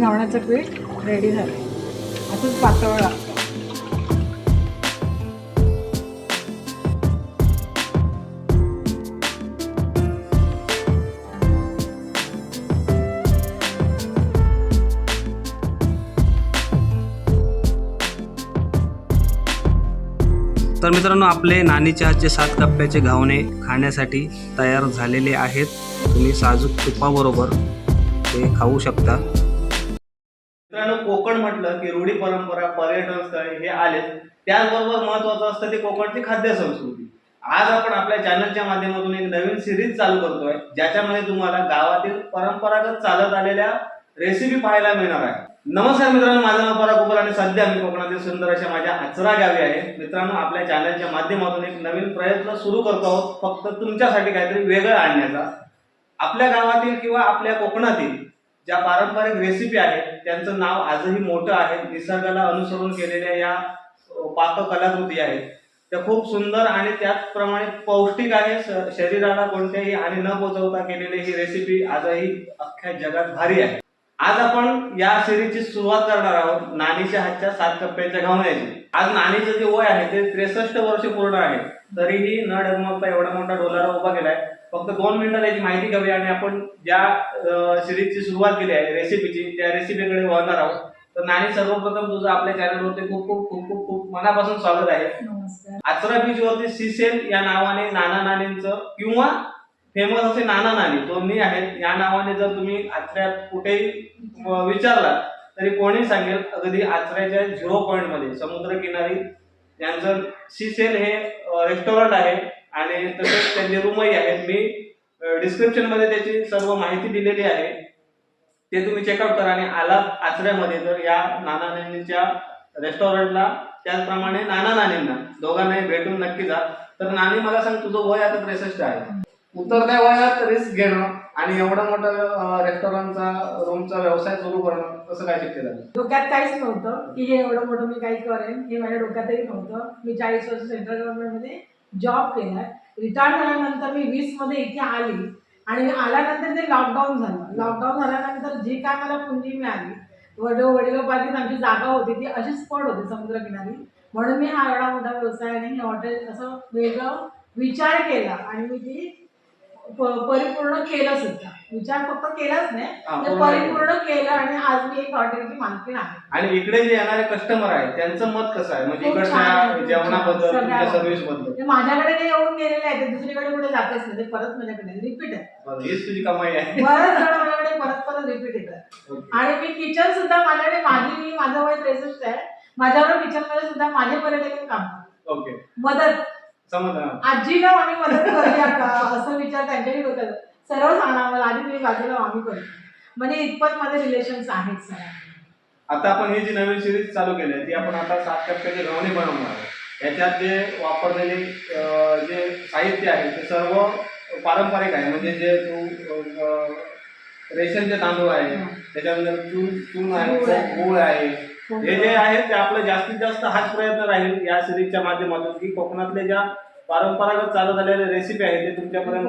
घावण्याचं पीठ रेडी झालं असंच पातळ लागतं. तर मित्रांनो आपले नानी चहाचे सात कप्प्याचे घावणे खाण्यासाठी तयार झालेले आहेत. तुम्ही साजूक तुपाबरोबर ते खाऊ शकता. कोकण म्हटलं की रूढी परंपरा पर्यटन स्थळे हे आले त्याचबरोबर महत्वाचं असतं ते कोकणची खाद्य संस्कृती. आज आपण आपल्या चॅनलच्या माध्यमातून एक नवीन सिरीज चालू करतोय ज्याच्यामध्ये तुम्हाला गावातील परंपरागत चालत आलेल्या रेसिपी पाहायला मिळणार आहे. नमस्कार मित्रांनो माझं नाव पराग कुपल आणि सध्या मी कोकणातील सुंदर अशा माझ्या आचरा गावी आहे. मित्रांनो आपल्या चॅनलच्या माध्यमातून एक नवीन प्रयत्न सुरू करतो आहोत. फक्त तुमच्यासाठी काहीतरी वेगळं आणण्याचा. आपल्या गावातील किंवा आपल्या कोकणातील ज्या पारंपरिक रेसिपी आहेत त्यांचं नाव आजही मोठं आहे. निसर्गाला अनुसरून केलेल्या या पाककलाकृती आहेत. त्या खूप सुंदर आणि त्याचप्रमाणे पौष्टिक आहे. श- शरीराला कोणत्याही आणि न पोचवता केलेली ही रेसिपी आजही अख्ख्या जगात भारी आहे. आज आपण या सिरीजची सुरुवात करणार आहोत नानीच्या हातच्या सात कप्प्याच्या घावण्याची. आज नानीचं जे वय आहे ते त्रेसष्ट वर्ष पूर्ण आहे. तरीही न डगमगता एवढा मोठा डोलारा उभा केलाय. फक्त दोन मिनिटात याची माहिती घेऊया आणि आपण ज्या सिरीजची सुरुवात केली आहे रेसिपीची त्या रेसिपीकडे वळणार आहोत. तर नानी सर्वप्रथम तुझं आपल्या चॅनलवरती खूप खूप खूप खूप खूप मनापासून स्वागत आहे. आचरा बीच वरती सीसेल या नावाने नाना नानींचं किंवा फेमस असे नाना नानी दोन्ही आहेत या नावाने जर तुम्ही आचऱ्यात कुठेही विचारला तरी कोणी सांगेल अगदी आचऱ्याच्या झिरो पॉईंटमध्ये समुद्रकिनारी यांचं सीसेल हे रेस्टॉरंट आहे. आणि तसेच त्यांचे रूमही आहेत. मी डिस्क्रिप्शनमध्ये त्याची सर्व माहिती दिलेली आहे. ते तुम्ही चेकआउट करा आणि आला आचऱ्यामध्ये तर या नाना नानींच्या रेस्टॉरंटला त्याचप्रमाणे नाना नानींना दोघांनाही भेटून नक्की जा. तर नानी मला सांग तुझं वय आता त्रेसष्ट आहे. उतरत्या वयात रिस्क घेणं आणि एवढा मोठा रेस्टॉरंटचा रूमचा व्यवसाय सुरू करणं कसं काय शक्य झालं? डोक्यात काहीच नव्हतं की हे एवढं मोठं मी काही करेन हे माझ्या डोक्यातही नव्हतं. मी चाळीस वर्ष सेंट्रल गव्हर्नमेंटमध्ये जॉब केलाय. रिटायर झाल्यानंतर मी वीसमध्ये इथे आली आणि आल्यानंतर ते लॉकडाऊन झालं. लॉकडाऊन झाल्यानंतर जी काय मला पुंजी मिळाली वडील वडिलोपार्जित आमची जागा होती ती अशीच पड होती समुद्रकिनारी. म्हणून मी हा एवढा मोठा व्यवसाय आणि हे हॉटेल असं वेगळं विचार केला आणि मी ती प- परिपूर्ण केलं सुद्धा. विचार फक्त केलाच नाही. ते परिपूर्ण केलं. आणि आज मी एक हॉटेलची मालकीण आहे. आणि इकडे जे येणारे कस्टमर आहेत त्यांचं मत कसं आहे? म्हणजे इकडच्या जेवणाबद्दल सर्व्हिसबद्दल. माझ्याकडे जे येऊन गेलेले आहेत ते दुसरीकडे कुठे जातच नाही ते परत माझ्याकडे रिपीट आहे. हीच तुझी कमाई आहे. बरंच जण माझ्याकडे परत परत रिपीट येतात ओके. आणि मी किचन सुद्धा माझ्याकडे माझी मी माझं वय त्रेसष्ट आहे. माझ्यावर किचनमध्ये सुद्धा माझे पर्यटक येऊन काम. ओके. मदत. समजलं. आजीला आम्ही मदत करूया का? असं विचार त्यांच्याही डोक्यात. सर्व सांगा मला आधी तुम्ही बाजूला आम्ही करू. म्हणजे इतपत माझे रिलेशन्स आहेत सर. आता आपण ही जी नवीन सिरीज चालू केली आहे ती आपण आता सात टक्क्याचे घवणे बनवणार आहोत याच्यात जे वापरलेले अं, जे साहित्य आहे ते सर्व पारंपरिक आहे. म्हणजे जे तू अं, रेशनचे तांदूळ आहे त्याच्यानंतर चून चून आहे गूळ आहे. गुळ आहे. हे जे आहे ते आपलं जास्तीत जास्त हाच प्रयत्न राहील या सिरीजच्या माध्यमातून की कोकणातले ज्या परंपरागत चालत आलेल्या रेसिपी आहेत ते तुमच्यापर्यंत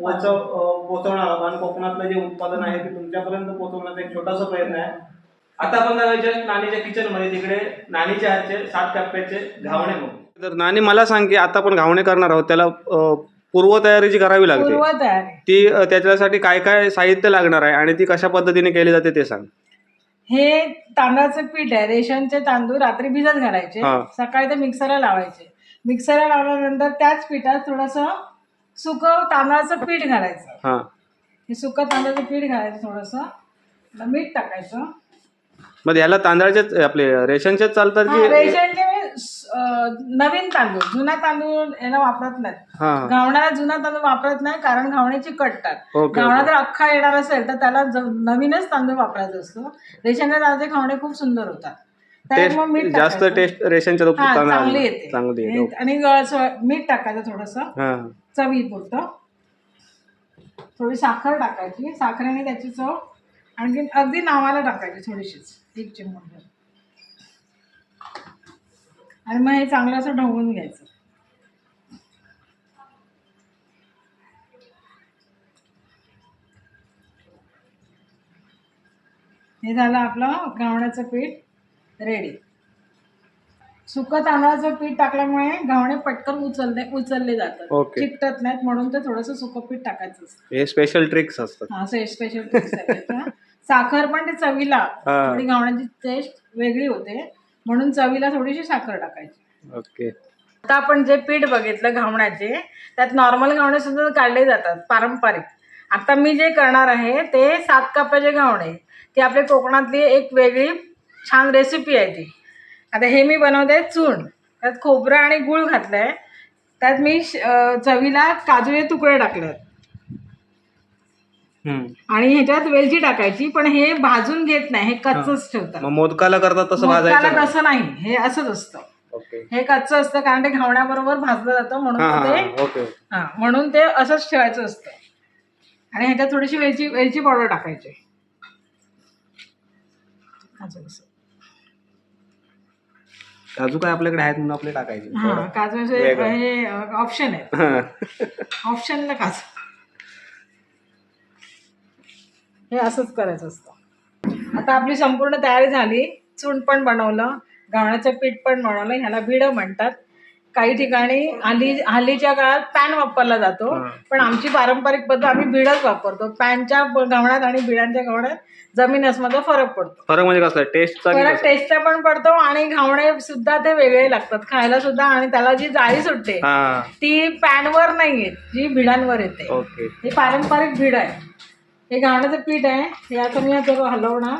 पोचव पोहोचवणार आहोत. आणि कोकणातलं जे उत्पादन आहे ते तुमच्यापर्यंत पोहोचवण्याचा एक छोटासा प्रयत्न आहे. आता आपण जाऊया नानीच्या किचनमध्ये तिकडे नानीच्या हातचे सात टप्प्याचे घावणे तर नानी मला सांग की आता आपण घावणे करणार आहोत. त्याला पूर्वतयारी जी करावी लागते. ती त्याच्यासाठी काय काय साहित्य लागणार आहे आणि ती कशा पद्धतीने केली जाते ते सांग. हे तांदळाचं पीठ आहे. रेशनचे तांदूळ रात्री भिजत घालायचे. सकाळी ते मिक्सरला लावायचे. मिक्सरला लावल्यानंतर त्याच पिठात थोडंसं सुकं तांदळाचं पीठ घालायचं. हा. हे सुकं तांदळाचं पीठ घालायचं थोडंसं. मीठ टाकायचं. मग याला तांदळाचे आपले रेशनचेच चालतात हा, की रेशनचे अं, नवीन तांदूळ जुना तांदूळ याला वापरत नाहीत. हा. घावण्याला जुना तांदूळ वापरत नाही कारण घावण्याची कटतात ओके, घावणा. जर अख्खा येणार असेल तर त्याला ज- नवीनच तांदूळ वापरायचा असतो. रेशनच्या तांदळाचे घावणे खूप सुंदर होतात. मग मीठ टेस्ट जास्त टाकायचं. टेस्ट रेशनच्या हा चांगली येते. चांगली येते आणि- मीठ टाकायचं थोडस. हा. चवीपुरतं. थोडी साखर टाकायची. साखरेने त्याची चव आणखी अगदी नावाला टाकायची थोडीशीच. एक चिमूटभर. आणि मग हे चांगलं असं ढवळून घ्यायचं. हे झालं आपलं घावण्याचं पीठ. रेडी सुकं तांदळाचं पीठ टाकल्यामुळे घावणे पटकन उचलले उचलले जातात. Okay. चिकटत नाहीत म्हणून ते थोडंसं सुकं पीठ टाकायचं असतं. हे स्पेशल ट्रिक्स असतात. हा, असं स्पेशल साखर पण ते चवीला हा. थोडी घावण्याची टेस्ट वेगळी होते. म्हणून चवीला थोडीशी साखर टाकायची. ओके आता आपण जे पीठ बघितलं घावण्याचे त्यात नॉर्मल घावणे सुद्धा काढले जातात पारंपरिक. आता मी जे करणार आहे ते सात कपाचे घावणे. ती आपल्या कोकणातली एक वेगळी छान रेसिपी आहे ती. आता हे मी बनवते चूर्ण. त्यात खोबरं आणि गूळ घातलं आहे त्यात मी चवीला काजूचे तुकडे टाकले. आणि ह्याच्यात वेलची टाकायची पण हे भाजून घेत नाही हे कच्चच ठेवतात. मोदकाला करतात तसं मोदकाला? तसं नाही. हे असंच असतं. हे कच्चं असतं कारण ते घावण्याबरोबर भाजलं जातं म्हणून ते ओके हा म्हणून ते असंच ठेवायचं असतं. आणि ह्याच्यात थोडीशी वेलची वेलची पावडर टाकायची. काजू काय आपल्याकडे आहेत म्हणून आपले टाकायचे. हा काजूचे वेगळं. हे ऑप्शन आहे हा. ऑप्शनला काजू. हे असंच करायचं असतं. आता आपली संपूर्ण तयारी झाली. चूण पण बनवलं. गव्हाचं पीठ पण बनवलं. ह्याला भिडं म्हणतात. काही ठिकाणी हल्ली हल्लीच्या काळात पॅन वापरला जातो. पण आमची पारंपरिक पद्धत आम्ही भिडच वापरतो. पॅनच्या गव्हाण्यात आणि भिडांच्या गव्हाण्यात जमीन असमध्ये फरक पडतो. फरक म्हणजे कसला? टेस्टचा की फरक कसं? टेस्टचा पण पडतो आणि घावणे सुद्धा ते वेगळे लागतात. खायला सुद्धा आणि त्याला जी जाळी सुटते हा. ती पॅनवर नाही येत जी भिडांवर येते. ओके. हे पारंपरिक भीड आहे. हे घावण्याचं पीठ आहे. हे आता मी जर हलवणार.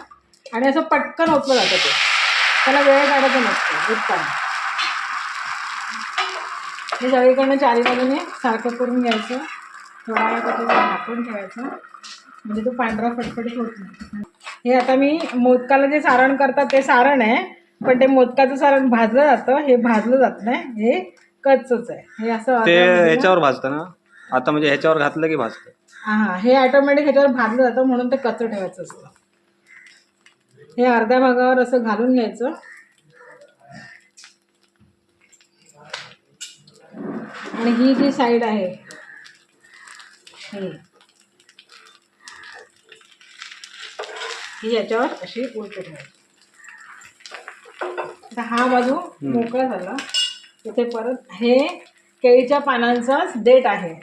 आणि असं पटकन ओतलं जातं ते. त्याला वेळ काढायचं नसतं उठताना हे सगळीकडनं चारी बाजूने सारखं करून घ्यायचं. थोडा वेळ त्याच्यावर झाकून ठेवायचं. म्हणजे तो पांढरा फटफटीत होत नाही. हे आता मी मोदकाला जे सारण करतात ते सारण आहे. पण ते मोदकाचं सारण भाजलं जातं. हे भाजलं जात नाही. हे कच्चच आहे. हे असं ते ह्याच्यावर भाजतं ना? आता म्हणजे ह्याच्यावर घातलं की भाजतं? हा हे. ऑटोमॅटिक ह्याच्यावर भाजलं जातं म्हणून ते कच्चं ठेवायचं असतं. हे अर्ध्या भागावर असं घालून घ्यायचं. आणि ही जी साईड आहे ही. याच्यावर अशी उलट ठेवायची आता हा बाजू मोकळा झाला. इथे परत हे केळीच्या पानांचा देठ आहे.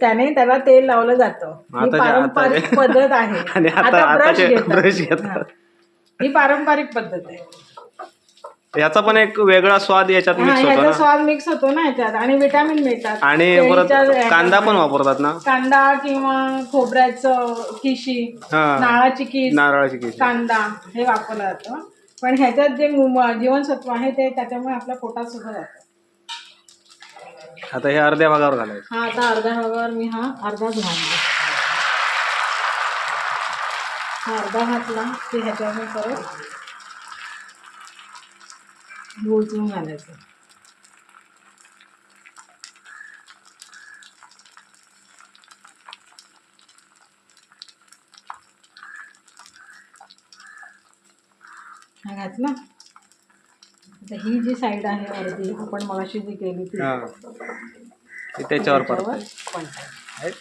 त्याने त्याला तेल लावलं जातं. ही पारंपरिक पद्धत आहे. आता ब्रश घेतात. ही पारंपरिक पद्धत आहे. याचा पण एक वेगळा स्वाद याच्यात मिक्स होतो ह्याचा ना. स्वाद मिक्स होतो ना ह्याच्यात आणि विटामिन मिळतात. आणि केळीच्या परत ह्याच्यात कांदा पण वापरतात ना. कांदा किंवा खोबऱ्याचं किशी हा. नारळाची किस नारळाची केळी कांदा हे वापरलं जातं. पण ह्याच्यात जे मु- जीवनसत्व आहे ते त्याच्यामुळे आपल्या पोटात सुद्धा जातं. आता हे अर्ध्या भागावर घालायचं. हा आता अर्ध्या भागावर मी हा अर्धाच घालतो. हा अर्धा घातला की ह्याच्यावर मी परत गुळचून घालायचं हा घातला आता ही जी साईड आहे अर्धी आपण मगाशी जी केली ती हा ते त्याच्यावर त्याच्यावर पलटायचं.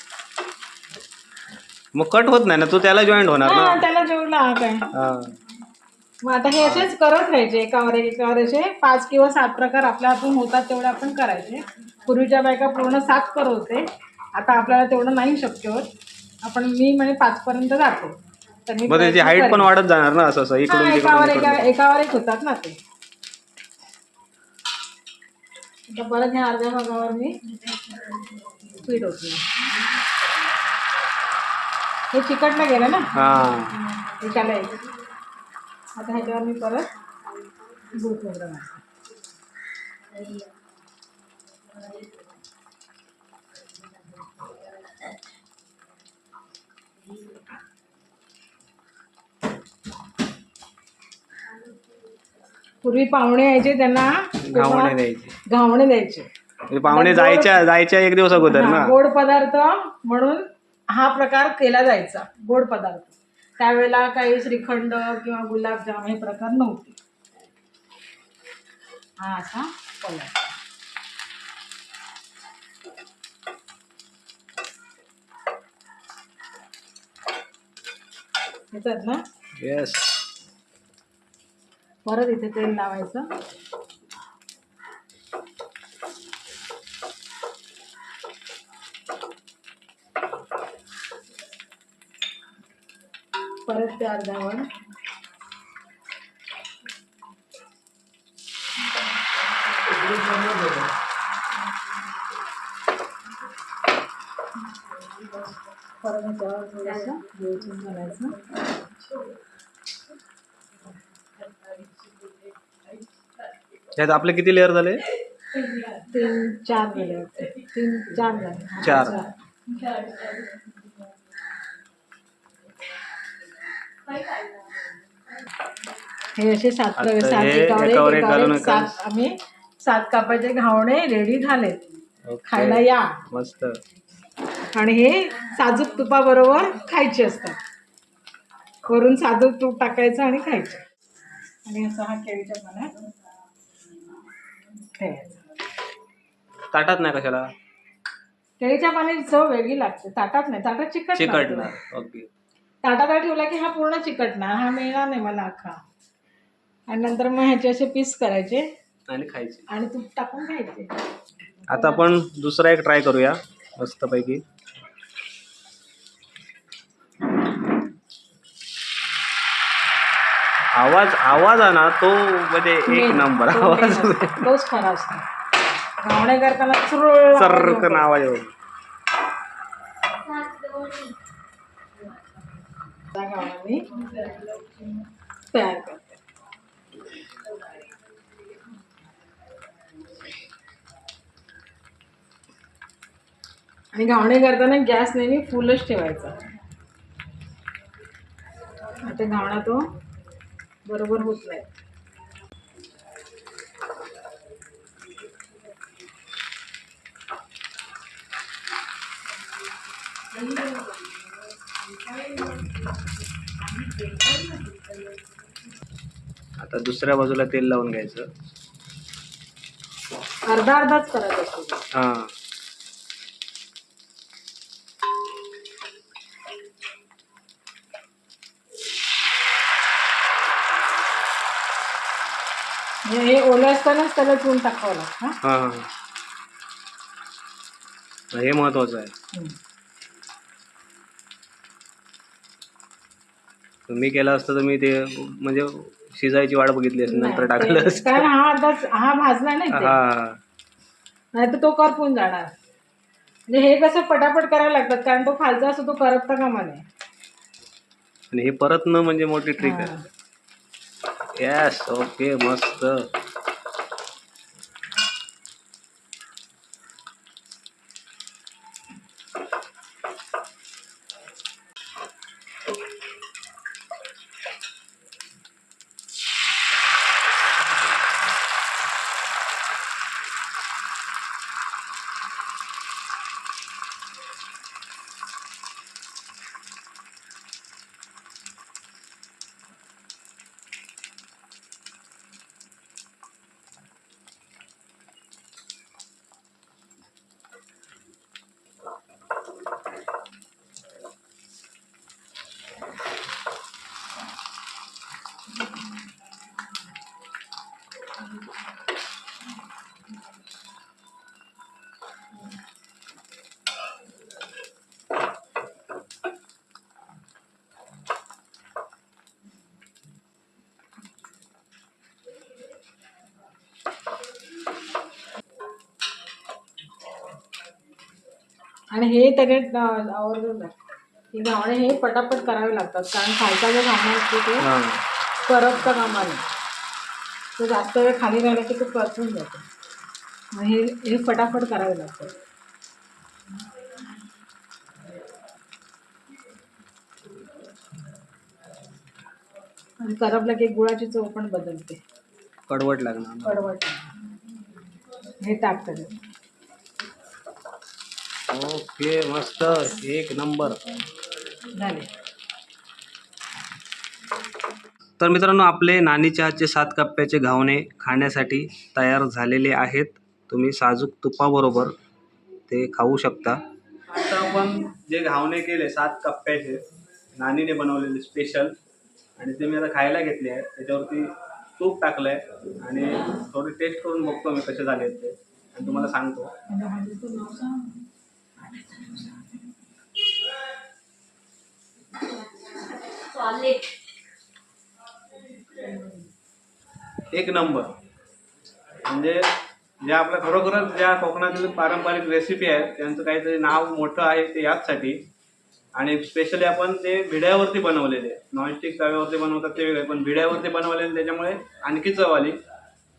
मग कट होत नाही ना तो त्याला जॉईंट होणार हा ना त्याला जेवला हा काय हा मग आता हे असेच करत राहायचे एकावर एक एकावर असे. पाच किंवा सात प्रकार आपल्या हातून होतात तेवढे आपण करायचे. पूर्वीच्या बायका पूर्ण सात करत होते आता आपल्याला तेवढं नाही शक्य होत. आपण मी म्हणजे पाचपर्यंत जातो. तर मी मग त्याची प्रयत्न हाईट पण करेन. वाढत जाणार ना असं असं हा, एकावर तिकडून एका इकडून. एकावर एक होतात ना ते. आता परत ह्या अर्ध्या भागावर मी पीठ होतो. हे चिकटलं गेलं ना? हा. एकाला एक आता ह्याच्यावर मी परत दूध खोबरं घालते पूर्वी पाहुणे यायचे त्यांना घावणे द्यायचे. घावणे द्यायचे. म्हणजे पाहुणे जायच्या जायच्या एक दिवस अगोदर हा, ना गोड पदार्थ म्हणून हा प्रकार केला जायचा गोड पदार्थ. त्यावेळेला काही श्रीखंड किंवा गुलाबजाम हे प्रकार नव्हते. हा असा पदार्थ. येतात ना? येस परत इथे तेल लावायचं. ते अर्धावर परत ह्याच्यावर थोडंसं वेलचून घालायचं. यात आपले किती लेअर झाले? तीन चार वाटते तीन चार झाले. चार. हे असे सात आता सात हे एकावर एक, एकावर एक एकावर घालून एक एका- सात आम्ही सात कापाचे घावणे रेडी झालेत. ओके. खायला या. मस्त. आणि हे साजूक तुपाबरोबर खायचे असतात. वरून साजूक तूप टाकायचं आणि खायचं. आणि असं हा केळीच्या पाण्यात ठेवायचा. ताटात नाही कशाला? केळीच्या पाण्याची चव वेगळी लागते. ताटात नाही. ताटात चिकट लागतं. चिकटणार ओके. ताटात ठेवला की हा पूर्ण चिकटणार हा मिळणार नाही मला अख्खा. आणि नंतर मग ह्याचे असे पीस करायचे. आणि खायचे. आणि तूप टाकून खायचे. आता आपण दुसरा एक ट्राय करूया मस्तपैकी. आवाज आवाज आहे ना तो म्हणजे एक Main, नंबर तो आवाज. main असतो. तोच खरा असतो. घावणे करताना चुरळ आवाज सर्रकन येतो. आवाज येतो. त्या घावणा मी तयार करते. आणि घावणे करताना गॅस नेहमी फुलच ठेवायचा. आता घावणा तो बरोबर होत नाही. आता दुसऱ्या बाजूला तेल लावून घ्यायचं. अर्धा अर्धाच करायचा हा. म्हणजे हे ओलं असतानाच त्याला चून टाकावं लागतं हा? हा हा हा. हे महत्वाचं आहे. मी केलं असतं तर मी ते म्हणजे शिजायची वाट बघितली असती नंतर नाही, टाकलं ते- असतं कारण हा हा भाजला नाही ते. हा नाही तर तो करपून जाणार म्हणजे हे कसं पटापट करायला लागतात कारण तो खालचा असतो तो करपता कामा नये आणि हे परत न म्हणजे मोठी ट्रिक आहे हा. येस ओके मस्त आणि हे अं, आवर्जून. हे घावणे हे पटापट करावे लागतात. कारण खालचा जो घावणा असतो तो करपता कामा नये. तो जास्त वेळ खाली राहिला की तो करपून जातो. मग हे हे फटाफट करावे लागतात. आणि करपला की गुळाची चव पण बदलते. कडवट लागणार. कडवट. हे टाक ओके मस्त. एक नंबर. झाले. तर मित्रांनो आपले नानी चहाचे सात कप्प्याचे घावणे खाण्यासाठी तयार झालेले आहेत. तुम्ही साजूक तुपाबरोबर ते खाऊ शकता. आता आपण जे घावणे केले सात कप्प्याचे नानीने बनवलेले स्पेशल आणि ते मी आता खायला घेतले आहे त्याच्यावरती तूप टाकलं आहे आणि थोडी टेस्ट करून बघतो मी कसे झाले ते. आणि तुम्हाला सांगतो माझ्या भाजीचं नाव सांग एक नंबर. म्हणजे ज्या आपल्या खरोखरच ज्या कोकणातील पारंपरिक रेसिपी आहेत त्यांचं काहीतरी नाव मोठं आहे ते याचसाठी. आणि स्पेशली आपण ते भिड्यावरती बनवलेले. नॉनस्टिक तव्यावरती बनवतात ते वेगळे पण भिड्यावरती बनवलेले त्याच्यामुळे आणखी चव आली.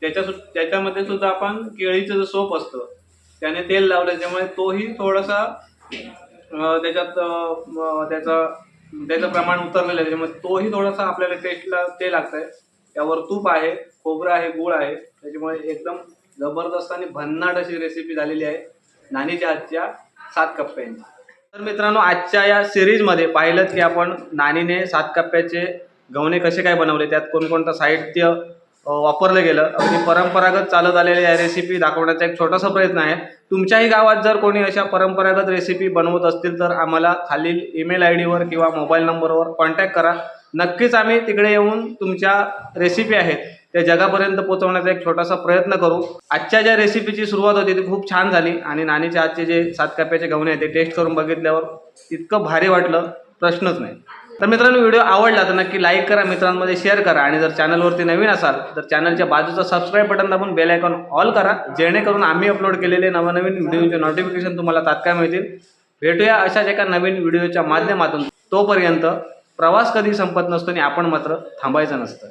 त्याच्या सु- त्याच्यामध्ये सुद्धा आपण केळीचं जो सोप असतं त्याने तेल लावलं त्यामुळे तोही थोडासा त्याच्यात त्याचा त्याचं प्रमाण उतरलेलं आहे. त्याच्यामुळे तोही थोडासा आपल्याला टेस्टला ते लागतं आहे त्यावर तूप आहे खोबरं आहे गुळ आहे. त्याच्यामुळे एकदम जबरदस्त आणि भन्नाट अशी रेसिपी झालेली आहे. नानीच्या आजच्या सात कप्प्यांची. तर मित्रांनो आजच्या या सिरीजमध्ये पाहिलं की आपण नानीने सात कप्प्याचे गवणे कसे काय बनवले त्यात कोणकोणतं साहित्य वापरलं गेलं. अगदी परंपरागत चालत आलेल्या या रेसिपी दाखवण्याचा एक छोटासा प्रयत्न आहे. तुमच्याही गावात जर कोणी अशा परंपरागत रेसिपी बनवत असतील तर आम्हाला खालील ईमेल आय डीवर किंवा मोबाईल नंबरवर कॉन्टॅक्ट करा. नक्कीच आम्ही तिकडे येऊन तुमच्या रेसिपी आहेत त्या जगापर्यंत पोहोचवण्याचा एक छोटासा प्रयत्न करू. आजच्या ज्या रेसिपीची सुरुवात होती ती खूप छान झाली आणि नानीच्या आजचे जे सात कप्प्याचे गवणे आहेत ते टेस्ट करून बघितल्यावर इतकं भारी वाटलं. प्रश्नच नाही. तर मित्रांनो व्हिडिओ आवडला तर नक्की लाईक करा मित्रांमध्ये शेअर करा आणि जर चॅनलवरती नवीन असाल तर चॅनलच्या बाजूचा सबस्क्राईब बटन दाबून बेल आयकॉन ऑल करा जेणेकरून आम्ही अपलोड केलेले नवनवीन व्हिडिओचे नोटिफिकेशन तुम्हाला तात्काळ मिळतील. भेटूया अशाच एका नवीन व्हिडिओच्या माध्यमातून. तोपर्यंत प्रवास कधी संपत नसतो आणि आपण मात्र थांबायचं नसतं.